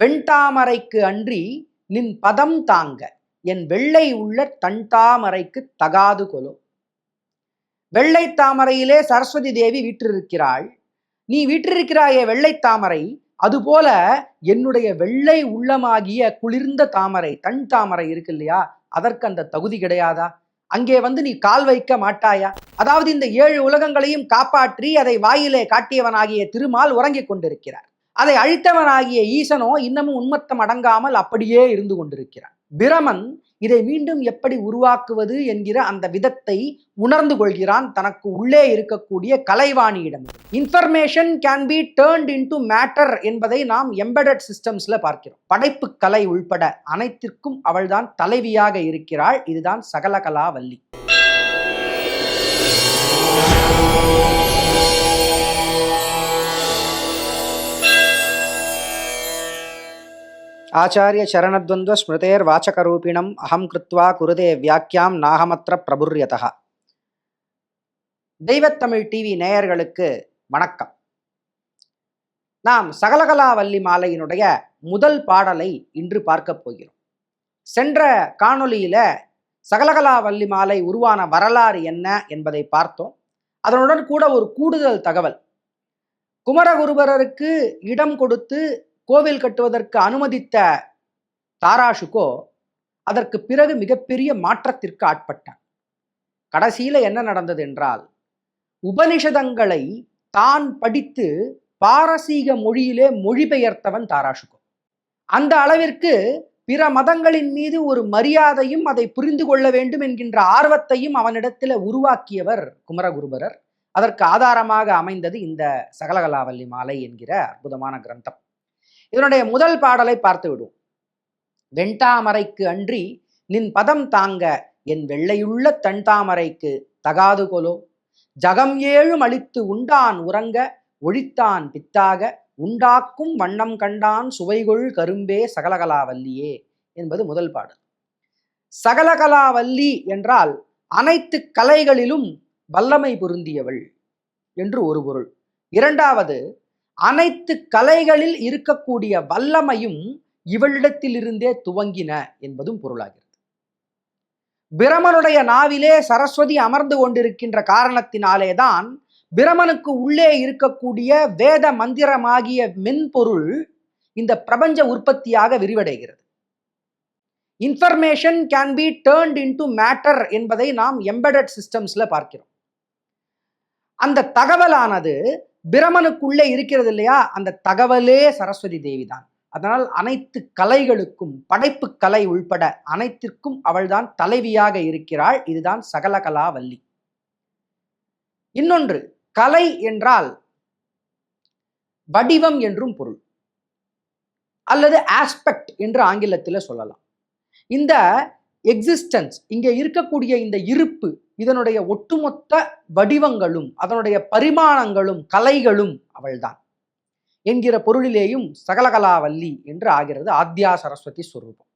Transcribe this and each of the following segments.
வெண்தாமரைக்கு அன்றி நின் பதம் தாங்க. என் வெள்ளை உள்ள தன் தாமரைக்கு தகாது கொலோ. வெள்ளை தாமரையிலே சரஸ்வதி தேவி வீற்றிருக்கிறாள். நீ வீற்றிருக்கிறாயே வெள்ளை தாமரை. அதுபோல என்னுடைய வெள்ளை உள்ளமாகிய குளிர்ந்த தாமரை தன் தாமரை இருக்கு இல்லையா அதற்கு அந்த தகுதி கிடையாதா? அங்கே வந்து நீ கால் வைக்க மாட்டாயா? அதாவது இந்த ஏழு உலகங்களையும் காப்பாற்றி அதை வாயிலே காட்டியவனாகிய திருமால் உறங்கிக் கொண்டிருக்கிறார். அதை அழித்தவனாகிய ஈசனோ இன்னமும் உன்மத்தம் அடங்காமல் அப்படியே இருந்து கொண்டிருக்கிறான். பிரமன் இதை மீண்டும் எப்படி உருவாக்குவது என்கிற அந்த விதத்தை உணர்ந்து கொள்கிறான். தனக்கு உள்ளே இருக்கக்கூடிய கலைவாணியிடம். Information can be turned into matter என்பதை நாம் எம்பெடட் சிஸ்டம்ஸ்ல பார்க்கிறோம். படைப்பு கலை உள்பட அனைத்திற்கும் அவள்தான் தலைவியாக இருக்கிறாள். இதுதான் சகலகலா வள்ளி. ஆச்சாரிய சரணத்வந்த்வ ஸ்மிருதேர் வாச்சகரூபிணம் அகம் கிருத்வா குருதே வியாக்கியாம் நாகமத்திர பிரபுரியதா தெய்வத்தமிழ் டிவி நேயர்களுக்கு வணக்கம். நாம் சகலகலாவல்லி மாலையினுடைய முதல் பாடலை இன்று பார்க்க போகிறோம். சென்ற காணொலியில சகலகலாவல்லி மாலை உருவான வரலாறு என்ன என்பதை பார்த்தோம். அதனுடன் கூட ஒரு கூடுதல் தகவல். குமரகுருபரருக்கு இடம் கொடுத்து கோவில் கட்டுவதற்கு அனுமதித்த தாராஷுகோ அதற்கு பிறகு மிகப்பெரிய மாற்றத்திற்கு ஆட்பட்டான் கடைசியில என்ன நடந்தது என்றால் உபனிஷதங்களை தான் படித்து பாரசீக மொழியிலே மொழிபெயர்த்தவன் தாராஷுகோ அந்த அளவிற்கு பிற மதங்களின் மீது ஒரு மரியாதையும் அதை புரிந்து கொள்ள வேண்டும் என்கின்ற ஆர்வத்தையும் அவனிடத்தில் உருவாக்கியவர் குமரகுருபரர். அதற்கு ஆதாரமாக அமைந்தது இந்த சகலகலாவல்லி மாலை என்கிற அற்புதமான கிரந்தம். இதனுடைய முதல் பாடலை பார்த்து விடுவோம். வெண்தாமரைக்கு அன்றி நின் பதம் தாங்க என் வெள்ளையுள்ள தன் தாமரைக்கு தகாது கொலோ. ஜகம் ஏழும் அழித்து உண்டான் உறங்க ஒழித்தான் பித்தாக. உண்டாக்கும் வண்ணம் கண்டான் சுவைகொள் கரும்பே சகலகலாவல்லியே என்பது முதல் பாடல். சகலகலாவல்லி என்றால் அனைத்து கலைகளிலும் வல்லமை பொருந்தியவள் என்று ஒரு பொருள். இரண்டாவது அனைத்து கலைகளில் இருக்கக்கூடிய வல்லமையும் இவளிடத்திலிருந்தே துவங்கின என்பதும் பொருளாகிறது. பிரமனுடைய நாவிலே சரஸ்வதி அமர்ந்து கொண்டிருக்கின்ற காரணத்தினாலேதான் பிரமனுக்கு உள்ளே இருக்கக்கூடிய வேத மந்திரமாகிய மென்பொருள் இந்த பிரபஞ்ச உற்பத்தியாக விரிவடைகிறது. Information can be turned into matter என்பதை நாம் எம்பெடட் சிஸ்டம்ஸ்ல பார்க்கிறோம். அந்த தகவலானது பிரமனுக்குள்ளே இருக்கிறது இல்லையா அந்த தகவலே சரஸ்வதி தேவி தான் அதனால் அனைத்து கலைகளுக்கும் படைப்பு கலை உள்பட அனைத்திற்கும் அவள்தான் தலைவியாக இருக்கிறாள். இதுதான் சகலகலா வள்ளி. இன்னொன்று கலை என்றால் வடிவம் என்றும் பொருள். அல்லது ஆஸ்பெக்ட் என்று ஆங்கிலத்தில் சொல்லலாம். இந்த எக்ஸிஸ்டன்ஸ் இங்கே இருக்கக்கூடிய இந்த இருப்பு இதனுடைய ஒட்டுமொத்த வடிவங்களும் அதனுடைய பரிமாணங்களும் கலைகளும் அவள்தான் என்கிற பொருளிலேயும் சகலகலாவல்லி என்று ஆகிறது ஆத்யா சரஸ்வதி சுரூபம்.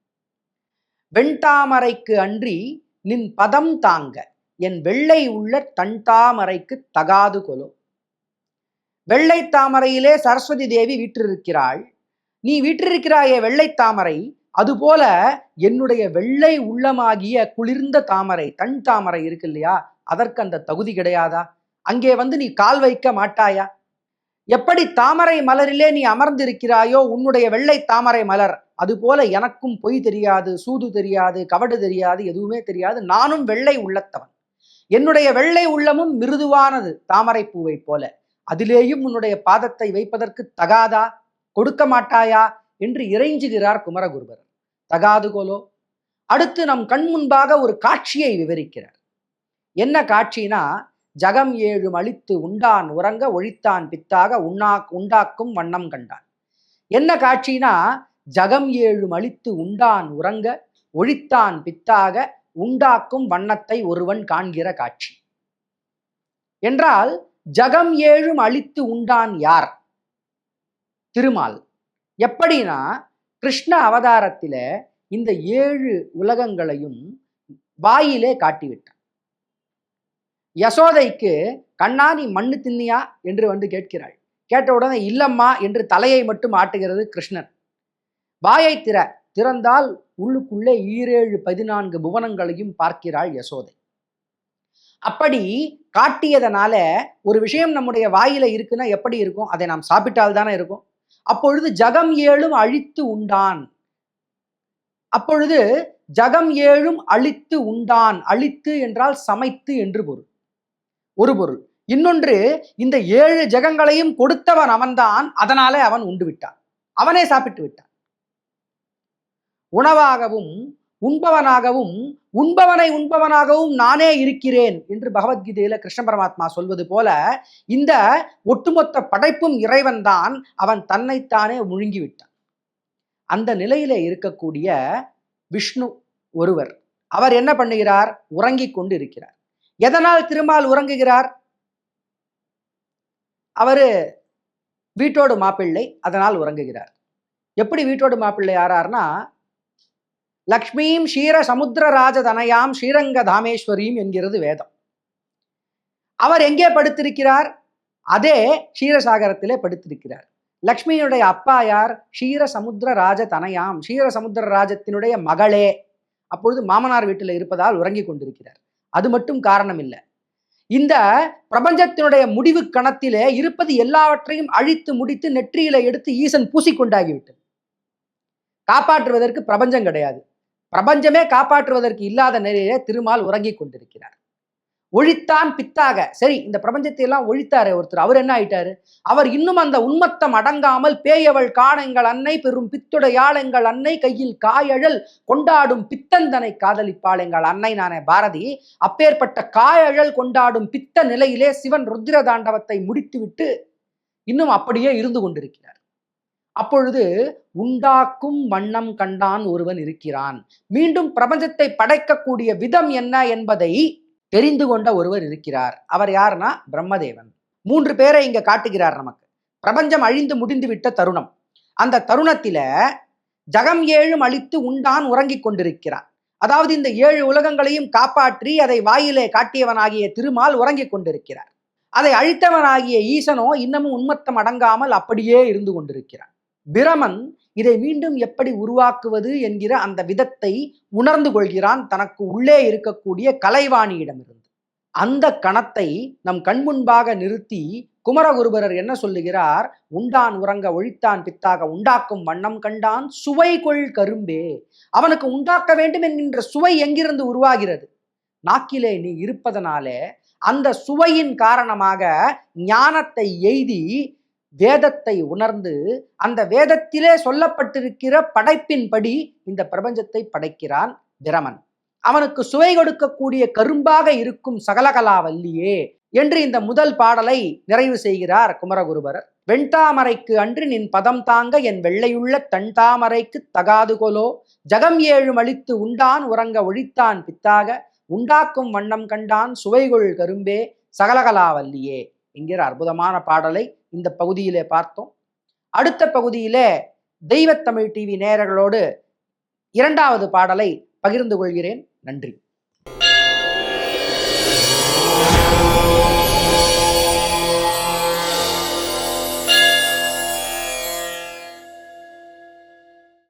வெண்தாமரைக்கு அன்றி நின் பதம் தாங்க என் வெள்ளை உள்ள தன் தாமரைக்கு தகாது கொலோ. வெள்ளை தாமரையிலே சரஸ்வதி தேவி வீற்றிருக்கிறாள். நீ வீற்றிருக்கிறாயே வெள்ளை தாமரை அதுபோல என்னுடைய வெள்ளை உள்ளமாகிய குளிர்ந்த தாமரை தன் தாமரை இருக்கு இல்லையா? அதற்கு அந்த தகுதி கிடையாதா? அங்கே வந்து நீ கால் வைக்க மாட்டாயா? எப்படி தாமரை மலரிலே நீ அமர்ந்திருக்கிறாயோ உன்னுடைய வெள்ளை தாமரை மலர். அதுபோல எனக்கும் பொய் தெரியாது சூது தெரியாது கவடு தெரியாது எதுவுமே தெரியாது. நானும் வெள்ளை உள்ளத்தவன். என்னுடைய வெள்ளை உள்ளமும் மிருதுவானது தாமரை பூவை போல. அதிலேயும் உன்னுடைய பாதத்தை வைப்பதற்கு தகாதா? கொடுக்க மாட்டாயா? என்று இறைஞ்சுகிறார் குமரகுருபர். தகாதுகோலோ அடுத்து நம் கண் முன்பாக ஒரு காட்சியை விவரிக்கிறார். என்ன காட்சினா ஜகம் ஏழு அழித்து உண்டான் உறங்க ஒழித்தான் பித்தாக உண்ணா உண்டாக்கும் வண்ணம் கண்டான். என்ன காட்சினா ஜகம் ஏழு அழித்து உண்டான் உறங்க ஒழித்தான் பித்தாக உண்டாக்கும் வண்ணத்தை ஒருவன் காண்கிற காட்சி. என்றால் ஜகம் ஏழும் அழித்து உண்டான் யார்? திருமால். எப்படின்னா கிருஷ்ண அவதாரத்தில் இந்த ஏழு உலகங்களையும் வாயிலே காட்டிவிட்டான். யசோதைக்கு கண்ணா நீ மண்ணு தின்னியா? என்று வந்து கேட்கிறாள். கேட்ட உடனே இல்லம்மா என்று தலையை மட்டும் ஆட்டுகிறது கிருஷ்ணன். வாயை திற திறந்தால் உள்ளுக்குள்ளே ஈரேழு பதினான்கு புவனங்களையும் பார்க்கிறாள் யசோதை. அப்படி காட்டியதனால ஒரு விஷயம் நம்முடைய வாயில இருக்குன்னா எப்படி இருக்கும்? அதை நாம் சாப்பிட்டால் தானே இருக்கும்? அப்பொழுது ஜகம் ஏழும் அழித்து உண்டான். அப்பொழுது ஜகம் ஏழும் அழித்து உண்டான். அழித்து என்றால் சமைத்து என்று பொருள். ஒரு பொருள். இன்னொன்று இந்த ஏழு ஜகங்களையும் கொடுத்தவன் அவன்தான். அதனாலே அவன் உண்டு விட்டான். அவனே சாப்பிட்டு விட்டான். உணவாகவும் உண்பவனாகவும் உண்பவனை உண்பவனாகவும் நானே இருக்கிறேன் என்று பகவத்கீதையில கிருஷ்ண பரமாத்மா சொல்வது போல இந்த ஒட்டுமொத்த படைப்பும் இறைவன் தான் அவன் தன்னைத்தானே முழுங்கி விட்டான் அந்த நிலையில இருக்கக்கூடிய விஷ்ணு ஒருவர் அவர் என்ன பண்ணுகிறார்? உறங்கிக் கொண்டு இருக்கிறார் எதனால் திருமால் உறங்குகிறார்? அவரு வீட்டோடு மாப்பிள்ளை அதனால் உறங்குகிறார். எப்படி வீட்டோடு மாப்பிள்ளை யாரார்னா லக்ஷ்மீம் ஷீர சமுத்திரராஜதனயாம் ஸ்ரீரங்க தாமேஸ்வரியும் என்கிறது வேதம். அவர் எங்கே படுத்திருக்கிறார்? அதே ஷீரசாகரத்திலே படுத்திருக்கிறார். லக்ஷ்மியினுடைய அப்பா யார்? ஷீர சமுத்திர ராஜ தனயாம் ஷீர சமுத்திர ராஜத்தினுடைய மகளே. அப்பொழுது மாமனார் வீட்டில் இருப்பதால் உறங்கி கொண்டிருக்கிறார். அது மட்டும் காரணம் இல்லை இந்த பிரபஞ்சத்தினுடைய முடிவு கணத்திலே இருப்பது எல்லாவற்றையும் அழித்து முடித்து நெற்றியில எடுத்து ஈசன் பூசிக்கொண்டாகிவிட்டது காப்பாற்றுவதற்கு பிரபஞ்சம் கிடையாது. பிரபஞ்சமே காப்பாற்றுவதற்கு இல்லாத நிலையிலே திருமால் உறங்கி கொண்டிருக்கிறார். ஒழித்தான் பித்தாக. சரி இந்த பிரபஞ்சத்தை எல்லாம் ஒழித்தாரு ஒருத்தர். அவர் என்ன ஆயிட்டாரு? அவர் இன்னும் அந்த உன்மத்தம் அடங்காமல் பேயவள் காணெங்கள் அன்னை பெரும் பித்துடையாள் எங்கள் அன்னை கையில் காயழல் கொண்டாடும் பித்தந்தனை காதலிப்பாள் எங்கள் அன்னை நானே. பாரதி அப்பேற்பட்ட காயழல் கொண்டாடும் பித்த நிலையிலே சிவன் ருத்ர தாண்டவத்தை முடித்துவிட்டு இன்னும் அப்படியே இருந்து கொண்டிருக்கிறார். அப்பொழுது உண்டாக்கும் வண்ணம் கண்டான் ஒருவன் இருக்கிறான். மீண்டும் பிரபஞ்சத்தை படைக்கக்கூடிய விதம் என்ன என்பதை தெரிந்து கொண்ட ஒருவர் இருக்கிறார். அவர் யாருன்னா? பிரம்மதேவன். மூன்று பேரை இங்க காட்டுகிறார் நமக்கு. பிரபஞ்சம் அழிந்து முடிந்து விட்ட தருணம். அந்த தருணத்தில ஜகம் ஏழும் அழித்து உண்டான் உறங்கிக் கொண்டிருக்கிறான். அதாவது இந்த ஏழு உலகங்களையும் காப்பாற்றி அதை வாயிலே காட்டியவனாகிய திருமால் உறங்கிக் கொண்டிருக்கிறார். அதை அழித்தவனாகிய ஈசனோ இன்னமும் உண்மத்தம் அடங்காமல் அப்படியே இருந்து கொண்டிருக்கிறான். பிரமன் இதை மீண்டும் எப்படி உருவாக்குவது என்கிற அந்த விதத்தை உணர்ந்து கொள்கிறான் தனக்கு உள்ளே இருக்கக்கூடிய கலைவாணியிடமிருந்து. அந்த கணத்தை நம் கண்முன்பாக நிறுத்தி குமரகுருபரர் என்ன சொல்லுகிறார்? உண்டான் உறங்க ஒழித்தான் பித்தாக உண்டாக்கும் வண்ணம் கண்டான் சுவை கொள் கரும்பே. அவனுக்கு உண்டாக்க வேண்டும் என்கின்ற சுவை எங்கிருந்து உருவாகிறது? நாக்கிலே நீ இருப்பதனாலே அந்த சுவையின் காரணமாக ஞானத்தை எய்தி வேதத்தை உணர்ந்து அந்த வேதத்திலே சொல்லப்பட்டிருக்கிற படைப்பின்படி இந்த பிரபஞ்சத்தை படைக்கிறான் பிரமன். அவனுக்கு சுவை கொடுக்கக்கூடிய கரும்பாக இருக்கும் சகலகலாவல்லியே என்று இந்த முதல் பாடலை நிறைவு செய்கிறார் குமரகுருபரர். வெண்தாமரைக்கு அன்று நின் பதம் தாங்க என் வெள்ளையுள்ள தன் தாமரைக்கு தகாதுகொலோ ஜகம் ஏழும் அழித்து உண்டான் உறங்க ஒழித்தான் பித்தாக. உண்டாக்கும் வண்ணம் கண்டான் சுவைகொள் கரும்பே. சகலகலாவல்லியே என்கிற அற்புதமான பாடலை இந்த பகுதியிலே பார்த்தோம். அடுத்த பகுதியிலே தெய்வத்தமிழ் டிவி நேயர்களோடு இரண்டாவது பாடலை பகிர்ந்து கொள்கிறேன். நன்றி.